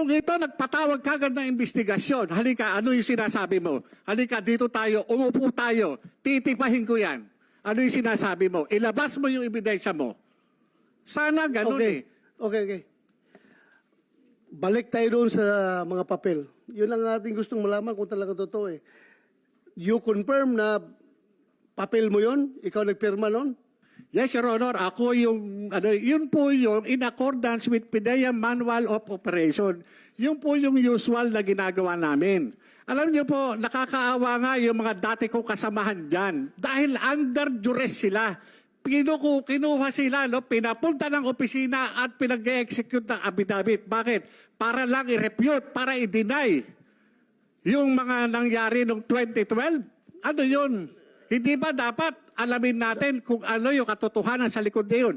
Kung ito nagpatawag kagad ng investigasyon, halika, ano yung sinasabi mo? Halika, dito tayo, umupo tayo, titipahin ko yan. Ano yung sinasabi mo? Ilabas mo yung ebidensya mo. Sana ganun Okay. eh. Okay, okay. Balik tayo doon sa mga papel. Yun ang ating gustong malaman kung talaga totoo eh. You confirm na papel mo yon? Ikaw nagpirma nun? Yes, Your Honor. Ako yung, ano, yun po yung in accordance with PIDEA Manual of Operation. Yun po yung usual na ginagawa namin. Alam niyo po, nakakaawa nga yung mga dati kong kasamahan dyan. Dahil under duress sila. Pinuku, kinuha sila, no? pinapunta ng opisina at pinag-execute ng affidavit. Bakit? Para lang i-refute, para i-deny yung mga nangyari noong 2012. Ano yun? Hindi ba dapat alamin natin kung ano yung katotohanan sa likod na yun?